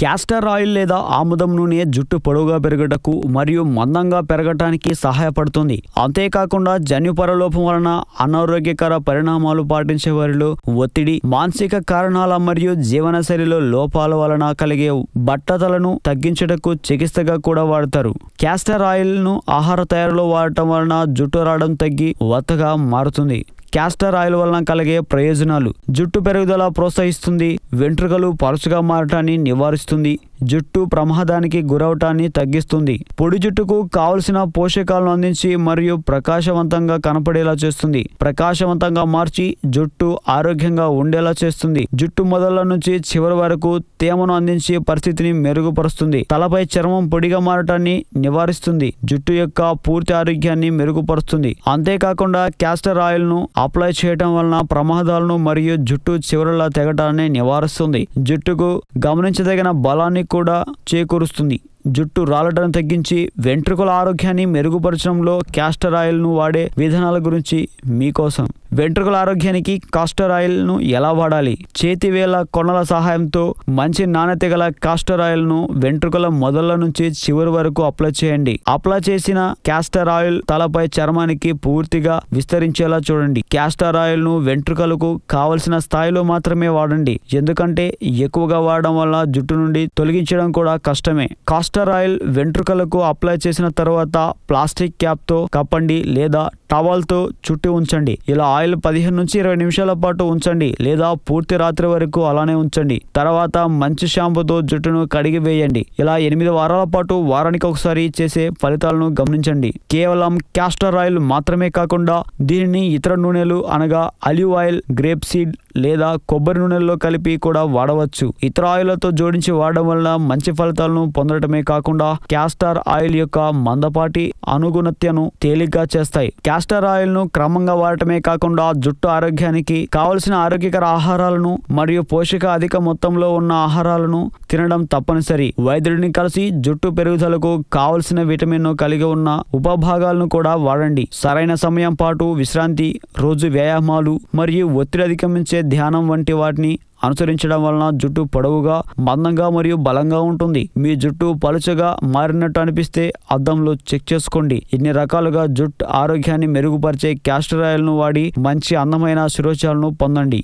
Castor oil లేదా ఆముదం నూనె జుట్టు పొడవుగా పెరగటకు మరియు మందంగా పెరగటానికి సహాయపడుతుంది. అంతేకాకుండా జన్యుపర లోపం వలన అనారోగ్యకర పరిణామాలు పాటించే వారిలో ఒత్తిడి మానసిక కారణాల మరియు జీవనశైలిలో లోపాల వలన కలిగే బట్టతలను తగ్గించుటకు చికిత్సగా కూడా వాడతారు. క్యాస్టర్ ఆయిల్ను ఆహార తయారీలో వాడటం వలన జుట్టు రావడం తగ్గి వత్తగా మారుతుంది. క్యాస్టర్ ఆయిల్ వలన కలిగే ప్రయోజనాలు. జుట్టు పెరుగుదల ప్రోత్సహిస్తుంది. వెంట్రుకలు పరుచుగా మారటాన్ని నివారిస్తుంది. జుట్టు ప్రమాదానికి గురవటాన్ని తగ్గిస్తుంది. పొడి జుట్టుకు కావలసిన పోషకాలను అందించి మరియు ప్రకాశవంతంగా కనపడేలా చేస్తుంది. ప్రకాశవంతంగా మార్చి జుట్టు ఆరోగ్యంగా ఉండేలా చేస్తుంది. జుట్టు మొదల నుంచి చివరి వరకు తేమను అందించి పరిస్థితిని మెరుగుపరుస్తుంది. తలపై చర్మం పొడిగా మారటాన్ని నివారిస్తుంది. జుట్టు యొక్క పూర్తి ఆరోగ్యాన్ని మెరుగుపరుస్తుంది. అంతేకాకుండా క్యాస్టర్ ఆయిల్ను అప్లై చేయటం వలన ప్రమాదాలను మరియు జుట్టు చివరలా తెగటాన్ని నివారిస్తుంది. జుట్టుకు గమనించదగిన బలాన్ని కూడా చేకూరుస్తుంది. జుట్టు రాలటను తగ్గించి వెంట్రుకల ఆరోగ్యాన్ని మెరుగుపరచడంలో క్యాస్టర్ ఆయిల్ను వాడే విధానాల గురించి మీకోసం. వెంట్రుకల ఆరోగ్యానికి కాస్టర్ ఆయిల్ను ఎలా వాడాలి? చేతివేల కొనల సహాయంతో మంచి నాణ్యత గల కాస్టర్ ఆయిల్ను వెంట్రుకల మొదళ్ళ నుంచి చివరి వరకు అప్లై చేయండి. అప్లై చేసిన క్యాస్టర్ ఆయిల్ తలపై చర్మానికి పూర్తిగా విస్తరించేలా చూడండి. క్యాస్టర్ ఆయిల్ను వెంట్రుకలకు కావలసిన స్థాయిలో మాత్రమే వాడండి. ఎందుకంటే ఎక్కువగా వాడడం వల్ల జుట్టు నుండి తొలగించడం కూడా కష్టమే. కాస్టర్ ఆయిల్ వెంట్రుకలకు అప్లై చేసిన తర్వాత ప్లాస్టిక్ క్యాప్తో కప్పండి లేదా టవల్తో చుట్టి ఉంచండి. ఇలా ఆయిల్ పదిహేను నుంచి ఇరవై నిమిషాల పాటు ఉంచండి లేదా పూర్తి రాత్రి వరకు అలానే ఉంచండి. తర్వాత మంచి షాంపూతో జుట్టును కడిగి వేయండి. ఇలా ఎనిమిది వారాల పాటు వారానికి ఒకసారి చేసే ఫలితాలను గమనించండి. కేవలం క్యాస్టర్ ఆయిల్ మాత్రమే కాకుండా దీనిని ఇతర నూనెలు అనగా అలివ్ ఆయిల్ గ్రేప్ సీడ్ లేదా కొబ్బరి నూనెల్లో కలిపి కూడా వాడవచ్చు. ఇతర ఆయిల్తో జోడించి వాడడం వల్ల మంచి ఫలితాలను పొందడమే కాకుండా క్యాస్టర్ ఆయిల్ యొక్క మందపాటి అనుగుణత్యను తేలిగ్గా చేస్తాయి. క్యాస్టర్ ఆయిల్ను క్రమంగా వాడటమే కాకుండా జుట్టు ఆరోగ్యానికి కావలసిన ఆరోగ్యకర ఆహారాలను మరియు పోషక అధిక మొత్తంలో ఉన్న ఆహారాలను తినడం తప్పనిసరి. వైద్యుడిని కలిసి జుట్టు పెరుగుదలకు కావలసిన విటమిన్ కలిగి ఉన్న ఉపభాగాలను కూడా వాడండి. సరైన సమయం పాటు విశ్రాంతి రోజు వ్యాయామాలు మరియు ఒత్తిడి అధిగమించే ధ్యానం వంటి వాటిని అనుసరించడం వలన జుట్టు పొడవుగా మందంగా మరియు బలంగా ఉంటుంది. మీ జుట్టు పలుచగా మారినట్టు అనిపిస్తే అద్దంలో చెక్ చేసుకోండి. ఇన్ని రకాలుగా జుట్టు ఆరోగ్యాన్ని మెరుగుపరిచే క్యాస్టర్ ఆయిల్ను వాడి మంచి అందమైన శిరోచాలను పొందండి.